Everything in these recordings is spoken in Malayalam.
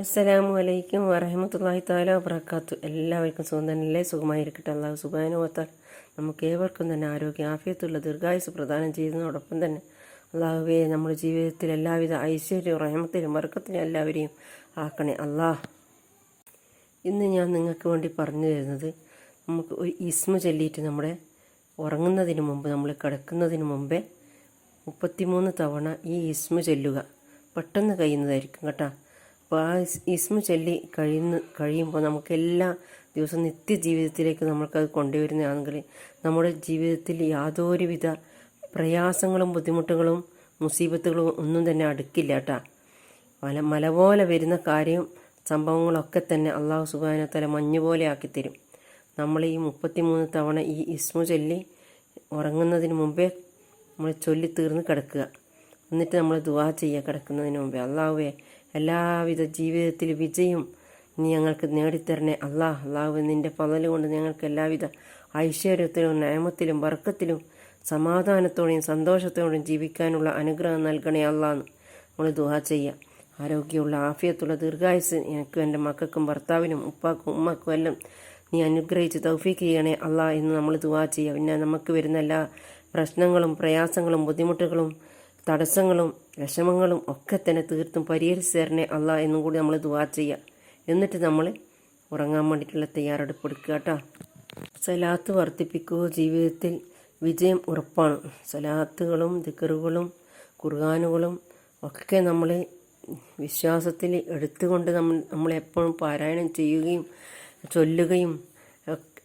അസ്സലാമു അലൈക്കും വറഹമത്തല്ലാഹി താല വബർക്കാത്തു എല്ലാവർക്കും സുഖം തന്നെ സുഖമായിരിക്കട്ടെ. അള്ളാഹു സുബാനുവത്താൽ നമുക്ക് ഏവർക്കും തന്നെ ആരോഗ്യ ആഫിയത്തുള്ള ദീർഘായുസ് പ്രദാനം ചെയ്യുന്നതോടൊപ്പം തന്നെ അള്ളാഹുവെ നമ്മുടെ ജീവിതത്തിൽ എല്ലാവിധ ഐശ്വര്യവും റഹമത്തിലും വർക്കത്തിലും എല്ലാവരെയും ആക്കണേ. അള്ളാഹ് ഇന്ന് ഞാൻ നിങ്ങൾക്ക് വേണ്ടി പറഞ്ഞു തരുന്നത് നമുക്ക് ഒരു ഇസ്മ ചൊല്ലിയിട്ട് നമ്മുടെ ഉറങ്ങുന്നതിന് മുമ്പ് നമ്മൾ കിടക്കുന്നതിന് മുമ്പേ മുപ്പത്തിമൂന്ന് തവണ ഈ ഇസ്മ ചൊല്ലുക. പെട്ടെന്ന് കഴിയുന്നതായിരിക്കും കേട്ടോ. അപ്പോൾ ആ ഇസ്മു ചൊല്ലി കഴിയുന്ന കഴിയുമ്പോൾ നമുക്ക് എല്ലാ ദിവസവും നിത്യജീവിതത്തിലേക്ക് നമ്മൾക്കത് കൊണ്ടുവരുന്നതാണെങ്കിൽ നമ്മുടെ ജീവിതത്തിൽ യാതൊരുവിധ പ്രയാസങ്ങളും ബുദ്ധിമുട്ടുകളും മുസീബത്തുകളും ഒന്നും തന്നെ അടുക്കില്ല കേട്ടോ മല മല പോലെ വരുന്ന കാര്യം സംഭവങ്ങളൊക്കെ തന്നെ അള്ളാഹു സുബാനത്തല മഞ്ഞ് പോലെ ആക്കിത്തരും. നമ്മൾ ഈ മുപ്പത്തിമൂന്ന് തവണ ഈ ഇസ്മു ചൊല്ലി ഉറങ്ങുന്നതിന് മുമ്പേ നമ്മൾ ചൊല്ലി തീർന്ന് കിടക്കുക. എന്നിട്ട് നമ്മൾ ദുവാ ചെയ്യുക കിടക്കുന്നതിന് മുമ്പേ. അള്ളാഹുവേ എല്ലാവിധ ജീവിതത്തിൽ വിജയം നീ ഞങ്ങൾക്ക് നേടിത്തരണേ. അള്ളാഹ് അള്ളാഹു നിന്റെ പതലുകൊണ്ട് ഞങ്ങൾക്ക് എല്ലാവിധ ഐശ്വര്യത്തിലും നയമത്തിലും വർക്കത്തിലും സമാധാനത്തോടെയും സന്തോഷത്തോടെയും ജീവിക്കാനുള്ള അനുഗ്രഹം നൽകണേ അള്ളാന്ന് നമ്മൾ ദുഹ ചെയ്യുക ആരോഗ്യമുള്ള ആഫിയത്തുള്ള ദീർഘായുസ് എനിക്കും എന്റെ മക്കൾക്കും ഭർത്താവിനും ഉപ്പാക്കും ഉമ്മക്കും എല്ലാം നീ അനുഗ്രഹിച്ച് തൗഫീക്ക് ചെയ്യണേ അള്ളാ എന്ന് നമ്മൾ ദുവാ ചെയ്യുക പിന്നെ നമുക്ക് വരുന്ന എല്ലാ പ്രശ്നങ്ങളും പ്രയാസങ്ങളും ബുദ്ധിമുട്ടുകളും തടസ്സങ്ങളും വിഷമങ്ങളും ഒക്കെ തന്നെ തീർത്തും പരിഹരിച്ച് തരണേ അള്ളാ എന്നും കൂടി നമ്മൾ ദുവാ ചെയ്യുക എന്നിട്ട് നമ്മൾ ഉറങ്ങാൻ വേണ്ടിയിട്ടുള്ള തയ്യാറെടുപ്പ് എടുക്കുക കേട്ടോ. സലാത്ത് വർദ്ധിപ്പിക്കുക. ജീവിതത്തിൽ വിജയം ഉറപ്പാണ്. സലാത്തുകളും ദിക്കറുകളും കുർഗാനുകളും ഒക്കെ നമ്മൾ വിശ്വാസത്തിൽ എടുത്തുകൊണ്ട് നമ്മൾ നമ്മളെപ്പോഴും പാരായണം ചെയ്യുകയും ചൊല്ലുകയും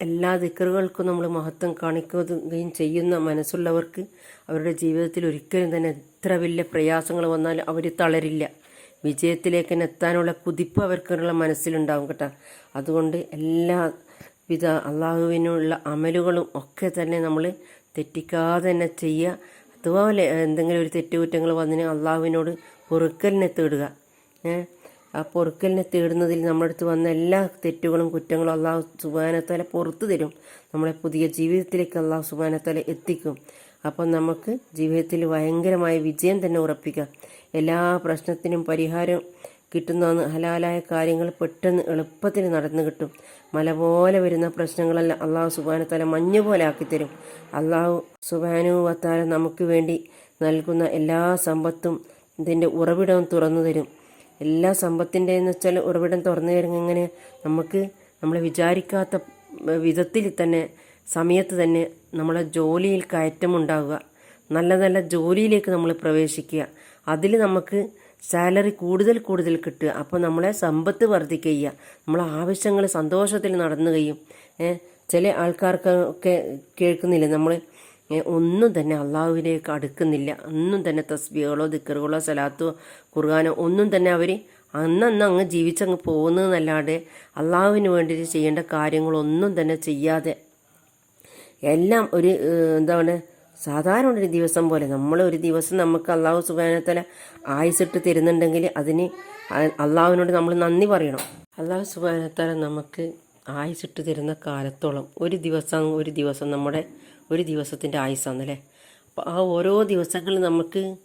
എല്ലാ ദിക്കറുകൾക്കും നമ്മൾ മഹത്വം കാണിക്കുകയും ചെയ്യുന്ന മനസ്സുള്ളവർക്ക് അവരുടെ ജീവിതത്തിൽ ഒരിക്കലും തന്നെ എത്ര വലിയ പ്രയാസങ്ങൾ വന്നാലും അവർ തളരില്ല. വിജയത്തിലേക്ക് തന്നെ എത്താനുള്ള കുതിപ്പ് അവർക്കുള്ള മനസ്സിലുണ്ടാവും കേട്ടോ. അതുകൊണ്ട് എല്ലാ വിധ അള്ളാഹുവിനുള്ള അമലുകളും ഒക്കെ തന്നെ നമ്മൾ തെറ്റിക്കാതെ തന്നെ ചെയ്യുക അതുപോലെ എന്തെങ്കിലും ഒരു തെറ്റുകുറ്റങ്ങൾ വന്നതിന് അള്ളാഹുവിനോട് പൊറുക്കലിനെ തേടുക. ആ പൊറുക്കലിനെ തേടുന്നതിൽ നമ്മുടെ അടുത്ത് വന്ന എല്ലാ തെറ്റുകളും കുറ്റങ്ങളും അള്ളാഹു സുബാനത്തല പുറത്തു തരും. നമ്മളെ പുതിയ ജീവിതത്തിലേക്ക് അള്ളാഹു സുബാനത്തല എത്തിക്കും. അപ്പം നമുക്ക് ജീവിതത്തിൽ ഭയങ്കരമായ വിജയം തന്നെ ഉറപ്പിക്കാം. എല്ലാ പ്രശ്നത്തിനും പരിഹാരം കിട്ടുന്ന ഹലാലായ കാര്യങ്ങൾ പെട്ടെന്ന് എളുപ്പത്തിൽ നടന്നു കിട്ടും. മല പോലെ വരുന്ന പ്രശ്നങ്ങളെല്ലാം അള്ളാഹു സുബാനത്താല മഞ്ഞ് പോലെ ആക്കിത്തരും. അള്ളാഹു സുബാനു വത്താല നമുക്ക് വേണ്ടി നൽകുന്ന എല്ലാ സമ്പത്തും ഇതിന്റെ ഉറവിടവും തുറന്നു തരും. എല്ലാ സമ്പത്തിന്റെ എന്ന് വെച്ചാൽ ഉറവിടം തുറന്നു തരുന്ന എങ്ങനെ? നമുക്ക് നമ്മൾ വിചാരിക്കാത്ത വിധത്തിൽ തന്നെ സമയത്ത് തന്നെ നമ്മളെ ജോലിയിൽ കയറ്റമുണ്ടാവുക. നല്ല നല്ല ജോലിയിലേക്ക് നമ്മൾ പ്രവേശിക്കുക. അതിൽ നമുക്ക് സാലറി കൂടുതൽ കൂടുതൽ കിട്ടുക. അപ്പോൾ നമ്മളെ സമ്പത്ത് വർദ്ധിക്കുക നമ്മളെ ആവശ്യങ്ങൾ സന്തോഷത്തിൽ നടന്നു കഴിയും. ചില ആൾക്കാർക്കൊക്കെ കേൾക്കുന്നില്ല. നമ്മൾ ഒന്നും തന്നെ അള്ളാഹുവിലേക്ക് അടുക്കുന്നില്ല. ഒന്നും തന്നെ തസ്ബികളോ ദിക്കറുകളോ സലാത്തോ ഖുർആാനോ ഒന്നും തന്നെ അവർ അന്നന്ന് അങ്ങ് ജീവിച്ചങ്ങ് പോകുന്നതെന്നല്ലാതെ അള്ളാഹുവിന് വേണ്ടിയിട്ട് ചെയ്യേണ്ട കാര്യങ്ങളൊന്നും തന്നെ ചെയ്യാതെ എല്ലാം ഒരു എന്താണ് സാധാരണ ഒരു ദിവസം പോലെ. നമ്മൾ ഒരു ദിവസം നമുക്ക് അള്ളാഹു സുബാനത്തല ആയുസിട്ട് തരുന്നുണ്ടെങ്കിൽ അതിന് അള്ളാഹുവിനോട് നമ്മൾ നന്ദി പറയണം. അള്ളാഹു സുബാനത്തല നമുക്ക് ആയുസിട്ട് തരുന്ന കാലത്തോളം ഒരു ദിവസം ഒരു ദിവസം നമ്മുടെ ഒരു ദിവസത്തിന്റെ ആയുസാണല്ലേ അപ്പോൾ ആ ഓരോ ദിവസങ്ങളിൽ നമുക്ക്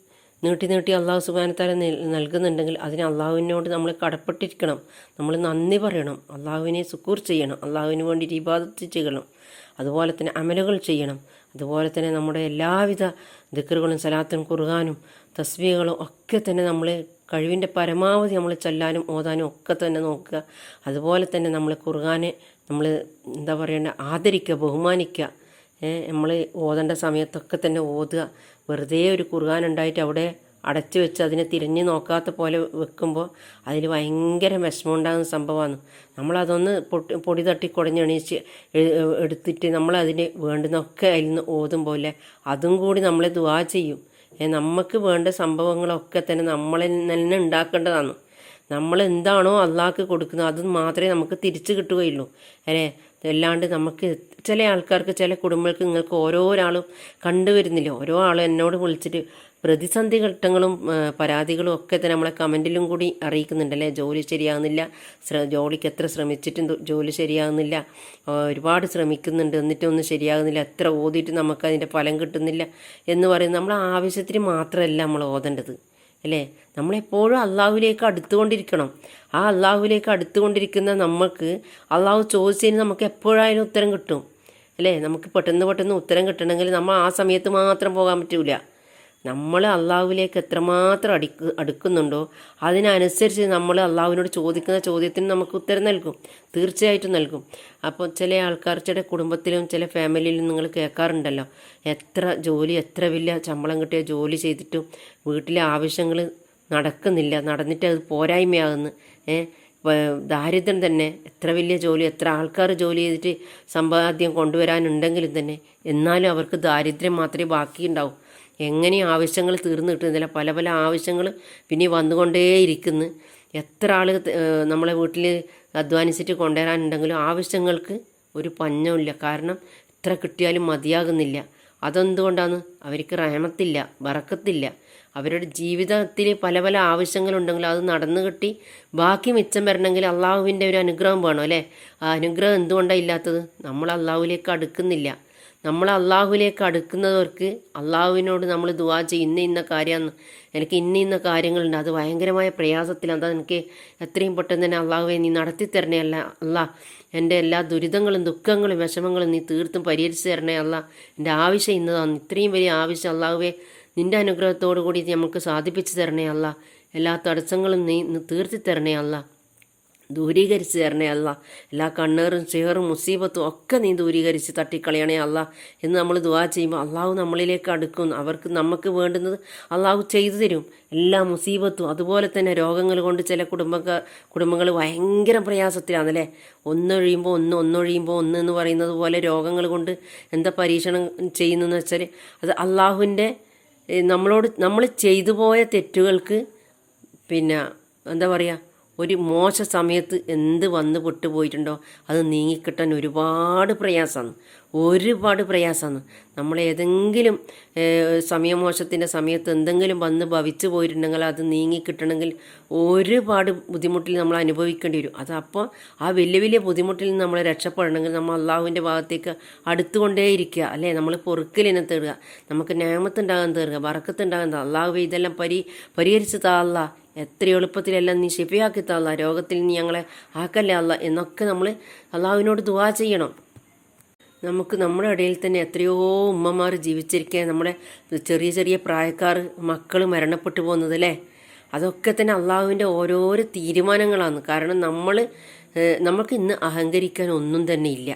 നീട്ടി നീട്ടി അള്ളാഹു സുബാനത്താല നൽകുന്നുണ്ടെങ്കിൽ അതിന് അള്ളാഹുവിനോട് നമ്മൾ കടപ്പെട്ടിരിക്കണം. നമ്മൾ നന്ദി പറയണം. അള്ളാഹുവിനെ സുക്കൂർ ചെയ്യണം. അള്ളാഹുവിന് വേണ്ടി ഇബാദത്ത് ചെയ്യണം. അതുപോലെ തന്നെ അമലുകൾ ചെയ്യണം. അതുപോലെ തന്നെ നമ്മുടെ എല്ലാവിധ ദിക്കറുകളും സലാത്തും കുറുകാനും തസ്വീകളും ഒക്കെ തന്നെ നമ്മൾ കഴിവിന്റെ പരമാവധി നമ്മൾ ചൊല്ലാനും ഓതാനും ഒക്കെ തന്നെ നോക്കുക. അതുപോലെ തന്നെ നമ്മൾ കുറുകാനെ നമ്മൾ എന്താ പറയേണ്ട ആദരിക്കുക ബഹുമാനിക്കുക. നമ്മൾ ഓതേണ്ട സമയത്തൊക്കെ തന്നെ ഓതുക. വെറുതെ ഒരു കുറുകാൻ ഉണ്ടായിട്ട് അവിടെ അടച്ചു വെച്ച് അതിനെ തിരിഞ്ഞു നോക്കാത്ത പോലെ വെക്കുമ്പോൾ അതിൽ ഭയങ്കര വിഷമം ഉണ്ടാകുന്ന സംഭവമാണ് നമ്മളതൊന്ന് പൊട്ടി പൊടി തട്ടി കുടഞ്ഞെണീച്ച് എടുത്തിട്ട് നമ്മളതിന് വേണ്ടുന്നൊക്കെ അതിൽ നിന്ന് പോലെ അതും കൂടി നമ്മളെ ദുവാ ചെയ്യും. നമുക്ക് വേണ്ട സംഭവങ്ങളൊക്കെ തന്നെ നമ്മൾ തന്നെ ഉണ്ടാക്കേണ്ടതാണ്. നമ്മൾ എന്താണോ അള്ളാഹ്ക്ക് കൊടുക്കുന്നത് അത് മാത്രമേ നമുക്ക് തിരിച്ചു കിട്ടുകയുള്ളൂ. അല്ലേ? അല്ലാണ്ട് നമുക്ക് ചില ആൾക്കാർക്ക് ചില കുടുംബങ്ങൾക്ക് നിങ്ങൾക്ക് ഓരോ ഓരോരാളും കണ്ടുവരുന്നില്ല. ഓരോ ആളും എന്നോട് വിളിച്ചിട്ട് പ്രതിസന്ധി ഘട്ടങ്ങളും പരാതികളും ഒക്കെ തന്നെ നമ്മളെ കമന്റിലും കൂടി അറിയിക്കുന്നുണ്ടല്ലേ ജോലി ശരിയാകുന്നില്ല ജോലിക്ക് എത്ര ശ്രമിച്ചിട്ടും ജോലി ശരിയാകുന്നില്ല ഒരുപാട് ശ്രമിക്കുന്നുണ്ട്. എന്നിട്ടൊന്നും ശരിയാകുന്നില്ല എത്ര ഓതിയിട്ട് നമുക്ക് അതിന്റെ ഫലം കിട്ടുന്നില്ല എന്ന് പറയുന്നത് നമ്മൾ ആവശ്യത്തിന് മാത്രമല്ല നമ്മൾ ഓതേണ്ടത്. അല്ലേ? നമ്മളെപ്പോഴും അള്ളാഹുവിലേക്ക് അടുത്തുകൊണ്ടിരിക്കണം. ആ അള്ളാഹുവിലേക്ക് അടുത്തുകൊണ്ടിരിക്കുന്ന നമുക്ക് അള്ളാഹു ചോദിച്ചതിന് നമുക്ക് എപ്പോഴായാലും ഉത്തരം കിട്ടും. അല്ലേ? നമുക്ക് പെട്ടെന്ന് പെട്ടെന്ന് ഉത്തരം കിട്ടണമെങ്കിൽ നമ്മൾ ആ സമയത്ത് മാത്രം പോകാൻ പറ്റൂല. നമ്മൾ അള്ളാഹുവിലേക്ക് എത്രമാത്രം അടുക്ക് അടുക്കുന്നുണ്ടോ അതിനനുസരിച്ച് നമ്മൾ അള്ളാഹുവിനോട് ചോദിക്കുന്ന ചോദ്യത്തിന് നമുക്ക് ഉത്തരം നൽകും. തീർച്ചയായിട്ടും നൽകും. അപ്പോൾ ചില ആൾക്കാർ ചില കുടുംബത്തിലും ചില ഫാമിലിയിലും നിങ്ങൾ കേൾക്കാറുണ്ടല്ലോ എത്ര ജോലി എത്ര വലിയ ശമ്പളം കിട്ടിയ ജോലി ചെയ്തിട്ടും വീട്ടിലെ ആവശ്യങ്ങൾ നടക്കുന്നില്ല നടന്നിട്ട് അത് പോരായ്മയാകുന്നു. ദാരിദ്ര്യം തന്നെ എത്ര വലിയ ജോലി എത്ര ആൾക്കാർ ജോലി ചെയ്തിട്ട് സമ്പാദ്യം കൊണ്ടുവരാനുണ്ടെങ്കിലും തന്നെ എന്നാലും അവർക്ക് ദാരിദ്ര്യം മാത്രമേ ബാക്കിയുണ്ടാവൂ. എങ്ങനെ ആവശ്യങ്ങൾ തീർന്നു കിട്ടുന്നില്ല പല പല ആവശ്യങ്ങൾ പിന്നെ വന്നുകൊണ്ടേയിരിക്കുന്നു എത്ര ആൾ നമ്മളെ വീട്ടിൽ അധ്വാനിച്ചിട്ട് കൊണ്ടുവരാനുണ്ടെങ്കിലും ആവശ്യങ്ങൾക്ക് ഒരു പഞ്ഞമില്ല കാരണം എത്ര കിട്ടിയാലും മതിയാകുന്നില്ല. അതെന്തുകൊണ്ടാണ്? അവർക്ക് റഹമത്തില്ല വറക്കത്തില്ല അവരുടെ ജീവിതത്തിൽ പല പല ആവശ്യങ്ങളുണ്ടെങ്കിലും അത് നടന്നു കിട്ടി ബാക്കി മിച്ചം വരണമെങ്കിൽ അള്ളാഹുവിന്റെ ഒരു അനുഗ്രഹം വേണം അല്ലേ? ആ അനുഗ്രഹം എന്തുകൊണ്ടാണ് ഇല്ലാത്തത്? നമ്മൾ അള്ളാഹുവിലേക്ക് അടുക്കുന്നില്ല. നമ്മൾ അള്ളാഹുവിലേക്ക് അടുക്കുന്നവർക്ക് അള്ളാഹുവിനോട് നമ്മൾ ദുവാ ചെയ്യും ഇന്ന ഇന്ന കാര്യമാണ് എനിക്ക് ഇന്ന ഇന്ന കാര്യങ്ങളുണ്ട് അത് ഭയങ്കരമായ പ്രയാസത്തിലാണ് അത് എനിക്ക് എത്രയും പെട്ടെന്ന് തന്നെ അള്ളാഹുവെ നീ നടത്തി തരണേ അല്ല അല്ല എന്റെ എല്ലാ ദുരിതങ്ങളും ദുഃഖങ്ങളും വിഷമങ്ങളും നീ തീർത്തും പരിഹരിച്ചു തരണേ അല്ല എന്റെ ആവശ്യം ഇന്നതാണ് ഇത്രയും വലിയ ആവശ്യം അള്ളാഹുവെ നിന്റെ അനുഗ്രഹത്തോടു കൂടി നമുക്ക് സാധിപ്പിച്ചു തരണേ അല്ല എല്ലാ തടസ്സങ്ങളും നീ തീർത്തി തരണേ അല്ല. ദൂരീകരിച്ച് തരണേ അല്ല. എല്ലാ കണ്ണേറും ചേറും മുസീബത്തും ഒക്കെ നീ ദൂരീകരിച്ച് തട്ടിക്കളയണേ അല്ല. എന്ന് നമ്മൾ ദുവാ ചെയ്യുമ്പോൾ അള്ളാഹു നമ്മളിലേക്ക് അടുക്കും അവർക്ക് നമുക്ക് വേണ്ടുന്നത് അള്ളാഹു ചെയ്തു തരും. എല്ലാ മുസീബത്തും അതുപോലെ തന്നെ രോഗങ്ങൾ കൊണ്ട് ചില കുടുംബക്കാർ കുടുംബങ്ങൾ ഭയങ്കര പ്രയാസത്തിലാണല്ലേ ഒന്നൊഴിയുമ്പോൾ ഒന്ന് ഒന്നൊഴിയുമ്പോൾ ഒന്ന് എന്ന് പറയുന്നത് പോലെ രോഗങ്ങൾ കൊണ്ട് എന്താ പരീക്ഷണം ചെയ്യുന്നതെന്ന് വെച്ചാൽ അത് അള്ളാഹുവിന്റെ നമ്മളോട് നമ്മൾ ചെയ്തു പോയ തെറ്റുകൾക്ക് പിന്നെ എന്താ പറയുക ഒരു മോശ സമയത്ത് എന്ത് വന്ന് പൊട്ടുപോയിട്ടുണ്ടോ അത് നീങ്ങിക്കിട്ടാൻ ഒരുപാട് പ്രയാസമാണ്. ഒരുപാട് പ്രയാസമാണ്. നമ്മൾ ഏതെങ്കിലും സമയമോശത്തിന്റെ സമയത്ത് എന്തെങ്കിലും വന്ന് ഭവിച്ചു പോയിട്ടുണ്ടെങ്കിൽ അത് നീങ്ങി നീങ്ങിക്കിട്ടണമെങ്കിൽ ഒരുപാട് ബുദ്ധിമുട്ടിൽ നമ്മൾ അനുഭവിക്കേണ്ടി വരും. അത് അപ്പോൾ ആ വലിയ വലിയ ബുദ്ധിമുട്ടിൽ നിന്ന് നമ്മൾ രക്ഷപ്പെടണമെങ്കിൽ നമ്മൾ അള്ളാഹുവിന്റെ ഭാഗത്തേക്ക് അടുത്തുകൊണ്ടേയിരിക്കുക. അല്ലേ? നമ്മൾ പൊറുക്കലിനെ തേടുക. നമുക്ക് ഞാമത്തുണ്ടാകാൻ തീർക്കുക വറക്കത്തുണ്ടാകാൻ അള്ളാഹു ഇതെല്ലാം പരി പരിഹരിച്ച് താള്ള എത്ര എളുപ്പത്തിലെല്ലാം നീ ശിപയാക്കി തള്ള രോഗത്തിൽ നീ ഞങ്ങളെ ആക്കല്ലേ അല്ല എന്നൊക്കെ നമ്മൾ അള്ളാഹുവിനോട് ദുവാ ചെയ്യണം. നമുക്ക് നമ്മുടെ ഇടയിൽ തന്നെ എത്രയോ ഉമ്മമാർ ജീവിച്ചിരിക്കുക നമ്മുടെ ചെറിയ ചെറിയ പ്രായക്കാർ മക്കൾ മരണപ്പെട്ടു പോകുന്നത് അല്ലേ? അതൊക്കെ തന്നെ അള്ളാഹുവിന്റെ ഓരോരോ തീരുമാനങ്ങളാണ്. കാരണം നമ്മൾ നമുക്ക് ഇന്ന് അഹങ്കരിക്കാൻ ഒന്നും തന്നെ ഇല്ല.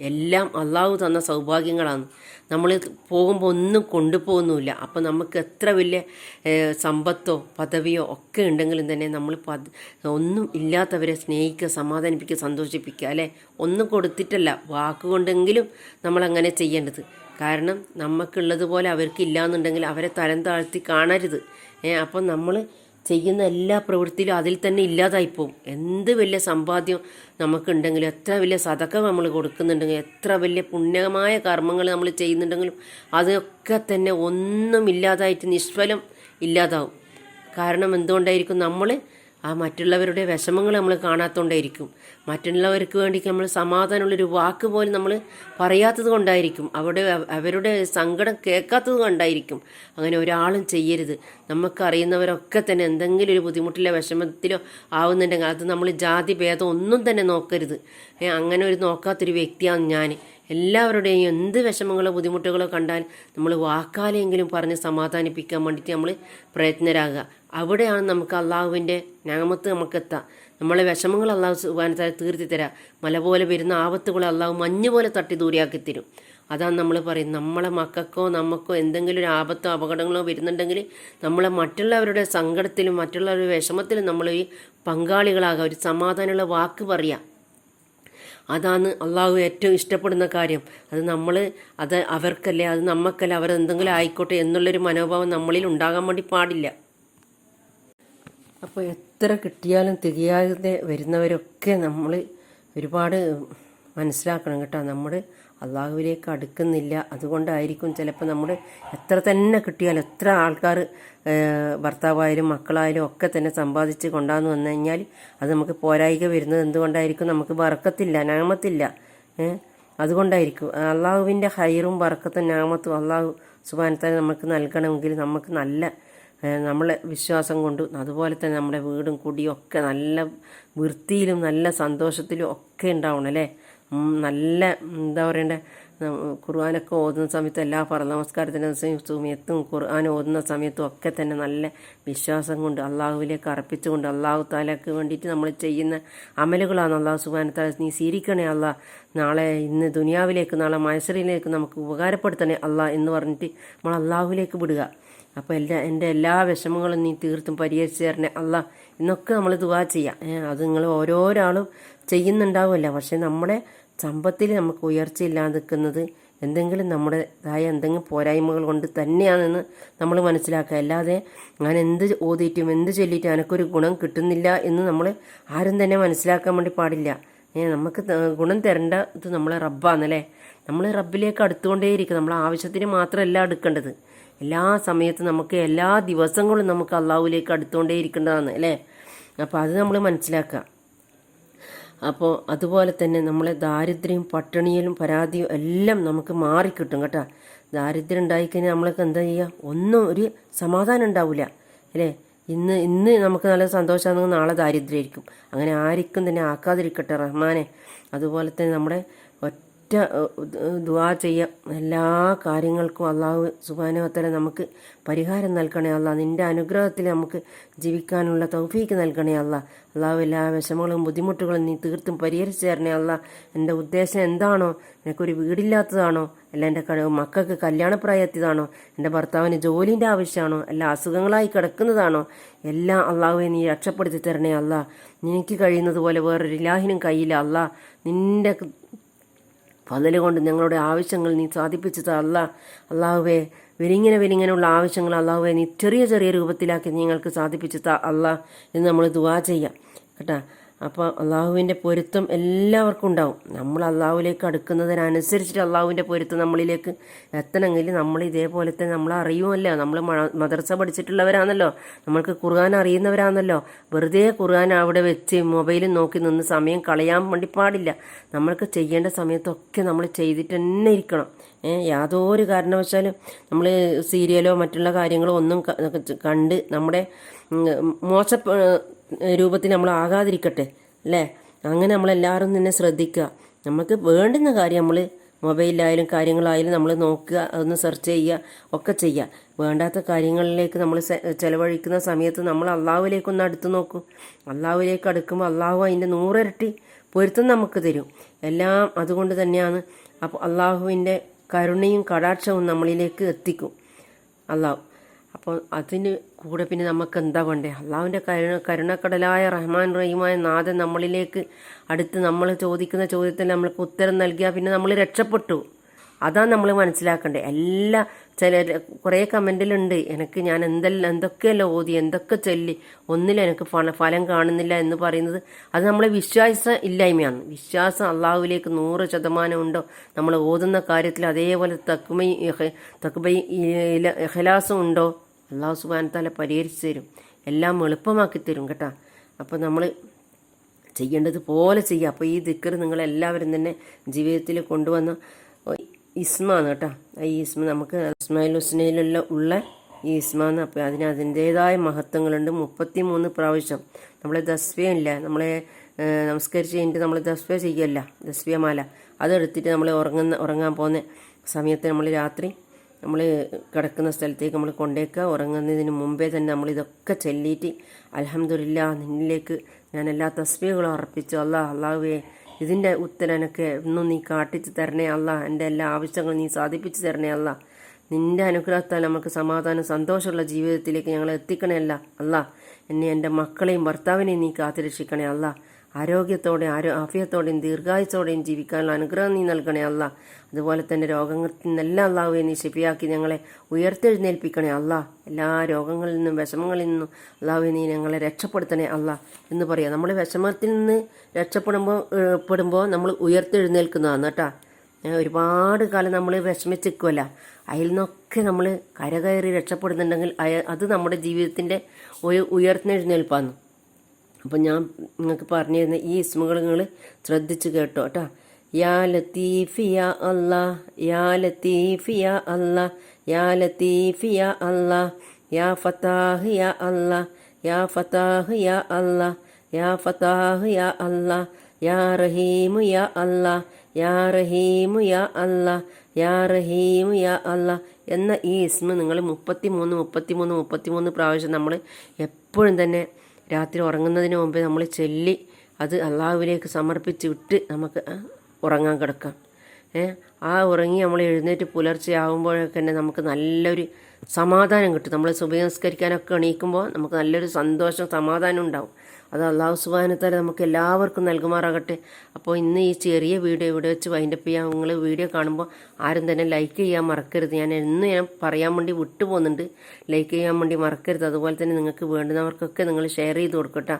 എല്ലാം അള്ളാഹു തന്ന സൗഭാഗ്യങ്ങളാണ്. നമ്മൾ പോകുമ്പോൾ ഒന്നും കൊണ്ടുപോകുന്നുമില്ല. അപ്പോൾ നമുക്ക് എത്ര വലിയ സമ്പത്തോ പദവിയോ ഒക്കെ ഉണ്ടെങ്കിലും തന്നെ നമ്മൾ ഒന്നും ഇല്ലാത്തവരെ സ്നേഹിക്കുക സമാധാനിപ്പിക്കുക സന്തോഷിപ്പിക്കുക അല്ലേ? ഒന്നും കൊടുത്തിട്ടല്ല. വാക്കുകൊണ്ടെങ്കിലും നമ്മളങ്ങനെ ചെയ്യേണ്ടത്. കാരണം നമുക്കുള്ളതുപോലെ അവർക്ക് ഇല്ലയെന്നുണ്ടെങ്കിൽ അവരെ തരം താഴ്ത്തി കാണരുത്. അപ്പം നമ്മൾ ചെയ്യുന്ന എല്ലാ പ്രവൃത്തിയിലും അതിൽ തന്നെ ഇല്ലാതായിപ്പോവും. എന്ത് വലിയ സമ്പാദ്യം നമുക്കുണ്ടെങ്കിലും എത്ര വലിയ സതക്ക നമ്മൾ കൊടുക്കുന്നുണ്ടെങ്കിലും എത്ര വലിയ പുണ്യമായ കർമ്മങ്ങൾ നമ്മൾ ചെയ്യുന്നുണ്ടെങ്കിലും അതൊക്കെ തന്നെ ഒന്നും ഇല്ലാതായിട്ട് നിഷ്ഫലം ഇല്ലാതാവും. കാരണം എന്തുകൊണ്ടായിരിക്കും നമ്മൾ ആ മറ്റുള്ളവരുടെ വിഷമങ്ങൾ നമ്മൾ കാണാത്തോണ്ടായിരിക്കും. മറ്റുള്ളവർക്ക് വേണ്ടി നമ്മൾ സമാധാനമുള്ളൊരു വാക്ക് പോലും നമ്മൾ പറയാത്തത് കൊണ്ടായിരിക്കും. അവിടെ അവരുടെ സങ്കടം കേൾക്കാത്തത് കൊണ്ടായിരിക്കും. അങ്ങനെ ഒരാളും ചെയ്യരുത്. നമുക്കറിയുന്നവരൊക്കെ തന്നെ എന്തെങ്കിലും ഒരു ബുദ്ധിമുട്ടിലോ വിഷമത്തിലോ ആവുന്നുണ്ടെങ്കിൽ അത് നമ്മൾ ജാതി ഭേദം ഒന്നും തന്നെ നോക്കരുത്. അങ്ങനെ ഒരു നോക്കാത്തൊരു വ്യക്തിയാണ് ഞാൻ. എല്ലാവരുടെയും എന്ത് വിഷമങ്ങളോ ബുദ്ധിമുട്ടുകളോ കണ്ടാൽ നമ്മൾ വാക്കാലെങ്കിലും പറഞ്ഞ് സമാധാനിപ്പിക്കാൻ വേണ്ടിയിട്ട് നമ്മൾ പ്രയത്നരാകുക. അവിടെയാണ് നമുക്ക് അള്ളാഹുവിന്റെ ഞാമത്ത് നമുക്കെത്താം. നമ്മളെ വിഷമങ്ങൾ അള്ളാഹു സുബാനത്താൽ തീർത്തി തരാം. മല പോലെ വരുന്ന ആപത്തുകൾ അള്ളാഹു മഞ്ഞ് പോലെ തട്ടി ദൂരെയാക്കി തരും. അതാണ് നമ്മൾ പറയും നമ്മളെ മക്കൾക്കോ നമുക്കോ എന്തെങ്കിലും ഒരു ആപത്തോ അപകടങ്ങളോ വരുന്നുണ്ടെങ്കിൽ നമ്മളെ മറ്റുള്ളവരുടെ സങ്കടത്തിലും മറ്റുള്ളവരുടെ വിഷമത്തിലും നമ്മൾ ഈ പങ്കാളികളാകാം. ഒരു സമാധാനമുള്ള വാക്ക് പറയാം. അതാണ് അള്ളാഹു ഏറ്റവും ഇഷ്ടപ്പെടുന്ന കാര്യം. അത് നമ്മൾ അത് അവർക്കല്ലേ അത് നമ്മക്കല്ല അവർ എന്തെങ്കിലും ആയിക്കോട്ടെ എന്നുള്ളൊരു മനോഭാവം നമ്മളിൽ ഉണ്ടാകാൻ വേണ്ടി പാടില്ല. അപ്പോൾ എത്ര കിട്ടിയാലും തികയാതെ വരുന്നവരൊക്കെ നമ്മൾ ഒരുപാട് മനസ്സിലാക്കണം കേട്ടോ. നമ്മൾ അള്ളാഹുവിലേക്ക് അടുക്കുന്നില്ല. അതുകൊണ്ടായിരിക്കും ചിലപ്പോൾ നമ്മൾ എത്ര തന്നെ കിട്ടിയാലും എത്ര ആൾക്കാർ ഭർത്താവായാലും മക്കളായാലും ഒക്കെ തന്നെ സമ്പാദിച്ച് കൊണ്ടാന്ന് വന്നു കഴിഞ്ഞാൽ അത് നമുക്ക് പോരായിക വരുന്നത് എന്തുകൊണ്ടായിരിക്കും? നമുക്ക് വറക്കത്തില്ല നാമത്തില്ല. അതുകൊണ്ടായിരിക്കും. അള്ളാഹുവിന്റെ ഹൈറും വറക്കത്തും നാമത്തും അള്ളാഹു സുബാനത്താൽ നമുക്ക് നൽകണമെങ്കിൽ നമുക്ക് നല്ല നമ്മളെ വിശ്വാസം കൊണ്ട് അതുപോലെ തന്നെ നമ്മുടെ വീടും കുടിയും ഒക്കെ നല്ല വൃത്തിയിലും നല്ല സന്തോഷത്തിലും ഒക്കെ ഉണ്ടാവണം അല്ലേ? നല്ല എന്താ പറയണ്ടേ ഖുർആാനൊക്കെ ഓതുന്ന സമയത്ത് എല്ലാ ഫറ നമസ്കാരത്തിന്റെ സമയത്തും ഖുർആൻ ഓതുന്ന സമയത്തും ഒക്കെ തന്നെ നല്ല വിശ്വാസം കൊണ്ട് അള്ളാഹുവിലേക്ക് അർപ്പിച്ചുകൊണ്ട് അള്ളാഹു താലക്ക് വേണ്ടിയിട്ട് നമ്മൾ ചെയ്യുന്ന അമലുകളാണ് അള്ളാഹു സുബാന താല നീ സ്വീകരിക്കണേ അല്ല നാളെ ഇന്ന് ദുനിയാവിലേക്ക് നാളെ മത്സരയിലേക്ക് നമുക്ക് ഉപകാരപ്പെടുത്തണേ അല്ല എന്ന് പറഞ്ഞിട്ട് നമ്മൾ അള്ളാഹുവിലേക്ക് വിടുക. അപ്പോൾ എല്ലാ എന്റെ എല്ലാ വിഷമങ്ങളും നീ തീർത്തും പരിഹരിച്ചു തരണേ അല്ല എന്നൊക്കെ നമ്മൾ ദുവാ ചെയ്യാം. അത് നിങ്ങൾ ഓരോരാളും ചെയ്യുന്നുണ്ടാവുമല്ല. പക്ഷെ നമ്മുടെ സമ്പത്തിൽ നമുക്ക് ഉയർച്ചയില്ലാതെ നിൽക്കുന്നത് എന്തെങ്കിലും നമ്മുടേതായ എന്തെങ്കിലും പോരായ്മകൾ കൊണ്ട് തന്നെയാണെന്ന് നമ്മൾ മനസ്സിലാക്കുക. അല്ലാതെ ഞാൻ എന്ത് ഓതിയിട്ടും എന്ത് ചൊല്ലിയിട്ടും എനിക്കൊരു ഗുണം കിട്ടുന്നില്ല എന്ന് നമ്മൾ ആരും തന്നെ മനസ്സിലാക്കാൻ വേണ്ടി പാടില്ല. നമുക്ക് ഗുണം തരേണ്ട ഇത് നമ്മളെ റബ്ബാന്നല്ലേ നമ്മൾ റബ്ബിലേക്ക് അടുത്തുകൊണ്ടേയിരിക്കും. നമ്മളെ ആവശ്യത്തിന് മാത്രമല്ല അടുക്കേണ്ടത്. എല്ലാ സമയത്തും നമുക്ക് എല്ലാ ദിവസങ്ങളും നമുക്ക് അള്ളാഹുലേക്ക് അടുത്തുകൊണ്ടേ ഇരിക്കേണ്ടതാണ് അല്ലേ? അപ്പോൾ അത് നമ്മൾ മനസ്സിലാക്കുക. അപ്പോൾ അതുപോലെ തന്നെ നമ്മളെ ദാരിദ്ര്യം പട്ടിണിയിലും പരാതിയും എല്ലാം നമുക്ക് മാറിക്കിട്ടും കേട്ടോ. ദാരിദ്ര്യം ഉണ്ടായിക്കഴിഞ്ഞാൽ നമ്മൾക്ക് എന്താ ചെയ്യുക ഒന്നും ഒരു സമാധാനം ഉണ്ടാവില്ല അല്ലേ? ഇന്ന് ഇന്ന് നമുക്ക് നല്ല സന്തോഷമാണെങ്കിൽ നാളെ ദാരിദ്ര്യമായിരിക്കും. അങ്ങനെ ആർക്കും തന്നെ ആക്കാതിരിക്കട്ടെ റഹ്മാനെ. അതുപോലെ തന്നെ നമ്മുടെ ഒറ്റ ദുവാ ചെയ്യാം എല്ലാ കാര്യങ്ങൾക്കും അള്ളാഹു സുബാനുവത്തല നമുക്ക് പരിഹാരം നൽകണേ അല്ല നിന്റെ അനുഗ്രഹത്തിൽ നമുക്ക് ജീവിക്കാനുള്ള തൗഫീക്ക് നൽകണേ അല്ല അള്ളാഹു എല്ലാ വിഷമങ്ങളും ബുദ്ധിമുട്ടുകളും നീ തീർത്തും പരിഹരിച്ചു തരണേ അല്ല എന്റെ ഉദ്ദേശം എന്താണോ? എനിക്കൊരു വീടില്ലാത്തതാണോ? അല്ല എന്റെ മക്കൾക്ക് കല്യാണപ്രായത്തിയതാണോ? എന്റെ ഭർത്താവിന് ജോലിന്റെ ആവശ്യമാണോ? അല്ല അസുഖങ്ങളായി കിടക്കുന്നതാണോ? എല്ലാം അള്ളാഹുവെ നീ രക്ഷപ്പെടുത്തി തരണേ അല്ല നിനക്ക് കഴിയുന്നത് പോലെ വേറൊരു ഇലാഹിനും കയ്യില്ല അല്ല നിന്റെ ഫതൽ കൊണ്ട് ഞങ്ങളുടെ ആവശ്യങ്ങൾ നീ സാധിപ്പിച്ചത് അല്ല. അള്ളാഹുവേ വിരിങ്ങനെ വിരിങ്ങനെയുള്ള ആവശ്യങ്ങൾ അള്ളാഹുവെ നീ ചെറിയ ചെറിയ രൂപത്തിലാക്കി നിങ്ങൾക്ക് സാധിപ്പിച്ചത് അല്ല എന്ന് നമ്മൾ ദുവാ ചെയ്യാം. കേട്ടാ അപ്പോൾ അള്ളാഹുവിന്റെ പൊരുത്തം എല്ലാവർക്കും ഉണ്ടാവും. നമ്മൾ അള്ളാഹുവിലേക്ക് അടുക്കുന്നതിനനുസരിച്ചിട്ട് അള്ളാഹുവിന്റെ പൊരുത്തം നമ്മളിലേക്ക് എത്തണമെങ്കിൽ നമ്മൾ ഇതേപോലെ തന്നെ നമ്മൾ അറിയുമല്ലോ. നമ്മൾ മദർസ പഠിച്ചിട്ടുള്ളവരാണല്ലോ. നമ്മൾക്ക് ഖുർആൻ അറിയുന്നവരാണല്ലോ. വെറുതെ ഖുർആൻ അവിടെ വെച്ച് മൊബൈലും നോക്കി നിന്ന് സമയം കളയാൻ വേണ്ടി പാടില്ല. നമ്മൾക്ക് ചെയ്യേണ്ട സമയത്തൊക്കെ നമ്മൾ ചെയ്തിട്ട് തന്നെ ഇരിക്കണം. യാതൊരു കാരണവശാലും നമ്മൾ സീരിയലോ മറ്റുള്ള കാര്യങ്ങളോ ഒന്നും കണ്ട് നമ്മുടെ മോശ രൂപത്തിൽ നമ്മൾ ആകാതിരിക്കട്ടെ അല്ലേ? അങ്ങനെ നമ്മളെല്ലാവരും തന്നെ ശ്രദ്ധിക്കുക. നമുക്ക് വേണ്ടുന്ന കാര്യം നമ്മൾ മൊബൈലിലായാലും കാര്യങ്ങളായാലും നമ്മൾ നോക്കുക അതൊന്ന് സെർച്ച് ചെയ്യുക ഒക്കെ ചെയ്യുക. വേണ്ടാത്ത കാര്യങ്ങളിലേക്ക് നമ്മൾ ചിലവഴിക്കുന്ന സമയത്ത് നമ്മൾ അള്ളാഹുവിലേക്കൊന്ന് അടുത്ത് നോക്കും. അള്ളാഹുവിലേക്ക് അടുക്കുമ്പോൾ അള്ളാഹു അതിന്റെ നൂറിരട്ടി പൊരുത്തം നമുക്ക് തരും. എല്ലാം അതുകൊണ്ട് തന്നെയാണ് അപ്പോൾ അള്ളാഹുവിന്റെ കരുണയും കടാക്ഷവും നമ്മളിലേക്ക് എത്തിക്കും. അള്ളാഹു അപ്പോൾ അതിന് കൂടെ പിന്നെ നമുക്ക് എന്താ വേണ്ടേ? അള്ളാഹുവിന്റെ കരുണ കരുണക്കടലായ റഹ്മാൻ റഹീമായ നാഥൻ നമ്മളിലേക്ക് അടുത്ത് നമ്മൾ ചോദിക്കുന്ന ചോദ്യത്തിന് നമ്മൾക്ക് ഉത്തരം നൽകിയാൽ പിന്നെ നമ്മൾ രക്ഷപ്പെട്ടു. അതാണ് നമ്മൾ മനസ്സിലാക്കേണ്ടത് എല്ലാ ചില കുറേ കമന്റിലുണ്ട്. എനിക്ക് ഞാൻ എന്തെല്ലാം എന്തൊക്കെയല്ല ഓതി? എന്തൊക്കെ ചൊല്ലി? ഒന്നിലും എനിക്ക് ഫല കാണുന്നില്ല എന്ന് പറയുന്നത് അത് നമ്മളെ വിശ്വാസം ഇല്ലായ്മയാണ്. വിശ്വാസം അള്ളാഹുവിലേക്ക് നൂറ് ശതമാനം ഉണ്ടോ? നമ്മൾ ഓതുന്ന കാര്യത്തിൽ അതേപോലെ തക്കുമൈ തക്കുബൈ ഇഖലാസും ഉണ്ടോ? അള്ളാഹു സുബാനത്താല താല പരിഹരിച്ചു തരും. എല്ലാം എളുപ്പമാക്കി തരും കേട്ടോ. അപ്പോൾ നമ്മൾ ചെയ്യേണ്ടത് പോലെ ചെയ്യുക അപ്പോൾ ഈ ദിക്കർ നിങ്ങളെല്ലാവരും തന്നെ ജീവിതത്തിൽ കൊണ്ടുവന്ന ഇസ്മാണ് കേട്ടോ. ഈ ഇസ്മ നമുക്ക് ഇസ്മായിൽ ഹുസ്നയിലുള്ള ഉള്ള ഈ ഇസ്മാന്ന് അപ്പോൾ അതിന് അതിന്റേതായ മഹത്വങ്ങളുണ്ട്. മുപ്പത്തി മൂന്ന് പ്രാവശ്യം നമ്മളെ ദസ്വയില്ല നമ്മളെ നമസ്കരിച്ച് കഴിഞ്ഞിട്ട് നമ്മൾ ദസ്വ ചെയ്യല്ല. ദസ്വമാല അതെടുത്തിട്ട് നമ്മൾ ഉറങ്ങുന്ന ഉറങ്ങാൻ പോകുന്ന സമയത്ത് നമ്മൾ രാത്രി നമ്മൾ കിടക്കുന്ന സ്ഥലത്തേക്ക് നമ്മൾ കൊണ്ടേക്കുക ഉറങ്ങുന്നതിന് മുമ്പേ തന്നെ നമ്മൾ ഇതൊക്കെ ചൊല്ലിയിട്ട് അലഹമില്ല നിന്നിലേക്ക് ഞാൻ എല്ലാ തസ്ബീകളും അർപ്പിച്ചു. അല്ലാ അള്ളാഹുവേ ഇതിന്റെ ഉത്തരനൊക്കെ ഒന്നും നീ കാട്ടിച്ച് തരണേ അല്ല. എന്റെ എല്ലാ ആവശ്യങ്ങളും നീ സാധിപ്പിച്ചു തരണേ അല്ല. നിന്റെ അനുഗ്രഹത്താൽ നമുക്ക് സമാധാനം സന്തോഷമുള്ള ജീവിതത്തിലേക്ക് ഞങ്ങളെ എത്തിക്കണേ അല്ല. അല്ല എന്നെ എന്റെ മക്കളെയും ഭർത്താവിനെയും നീ കാത്തുരക്ഷിക്കണേ അല്ല. ആരോഗ്യത്തോടെ ആരോ ആഫിയത്തോടെയും ദീർഘായുസോടെയും ജീവിക്കാനുള്ള അനുഗ്രഹം നീ നൽകണേ അല്ല. അതുപോലെ തന്നെ രോഗങ്ങളിൽ നിന്നെല്ലാം അള്ളാഹുവെ നീ ശിപിയാക്കി ഞങ്ങളെ ഉയർത്തെഴുന്നേൽപ്പിക്കണേ അല്ല. എല്ലാ രോഗങ്ങളിൽ നിന്നും വിഷമങ്ങളിൽ നിന്നും അള്ളാഹുവെ നീ ഞങ്ങളെ രക്ഷപ്പെടുത്തണേ അല്ല എന്ന് പറയാം. നമ്മൾ വിഷമത്തിൽ നിന്ന് രക്ഷപ്പെടുമ്പോൾ പെടുമ്പോൾ നമ്മൾ ഉയർത്തെഴുന്നേൽക്കുന്നതാണ് കേട്ടോ. ഒരുപാട് കാലം നമ്മൾ വിഷമിച്ചിരിക്കുമല്ല അതിൽ നിന്നൊക്കെ നമ്മൾ കരകയറി രക്ഷപ്പെടുന്നുണ്ടെങ്കിൽ അത് നമ്മുടെ ജീവിതത്തിന്റെ ഒരു ഉയർന്നെഴുന്നേൽപ്പാന്ന് അപ്പം ഞാൻ നിങ്ങൾക്ക് പറഞ്ഞു തരുന്ന ഈ ഇസ്മുകൾ നിങ്ങൾ ശ്രദ്ധിച്ച് കേട്ടോ കേട്ടോ. യാ യാ യാ യാ യാ യാ യാ റഹീമു യാ യാ റഹീമു യാ യാ റഹീമു യാ എന്ന ഈ ഇസ്മ നിങ്ങൾ മുപ്പത്തി മൂന്ന് മുപ്പത്തി മൂന്ന് മുപ്പത്തി മൂന്ന് പ്രാവശ്യം നമ്മൾ എപ്പോഴും തന്നെ രാത്രി ഉറങ്ങുന്നതിന് മുമ്പേ നമ്മൾ ചൊല്ലി അത് അള്ളാഹുവിലേക്ക് സമർപ്പിച്ച് വിട്ട് നമുക്ക് ഉറങ്ങാൻ കിടക്കാം. ആ ഉറങ്ങി നമ്മൾ എഴുന്നേറ്റ് പുലർച്ചെ ആകുമ്പോഴൊക്കെ തന്നെ നമുക്ക് നല്ലൊരു സമാധാനം കിട്ടും. നമ്മൾ സുബഹംസ്കരിക്കാനൊക്കെ എണീക്കുമ്പോൾ നമുക്ക് നല്ലൊരു സന്തോഷം സമാധാനം ഉണ്ടാവും. അത് അള്ളാഹു സുബാനത്താൽ നമുക്ക് എല്ലാവർക്കും നൽകുമാറാകട്ടെ. അപ്പോൾ ഇന്ന് ഈ ചെറിയ വീഡിയോ ഇവിടെ വെച്ച് വൈൻഡപ്പ് ചെയ്യാം. നിങ്ങൾ വീഡിയോ കാണുമ്പോൾ ആരും തന്നെ ലൈക്ക് ചെയ്യാൻ മറക്കരുത്. ഞാൻ എന്ന് ഞാൻ പറയാൻ വേണ്ടി വിട്ടുപോകുന്നുണ്ട് ലൈക്ക് ചെയ്യാൻ വേണ്ടി മറക്കരുത്. അതുപോലെ തന്നെ നിങ്ങൾക്ക് വേണ്ടുന്നവർക്കൊക്കെ നിങ്ങൾ ഷെയർ ചെയ്ത് കൊടുക്കട്ടെ.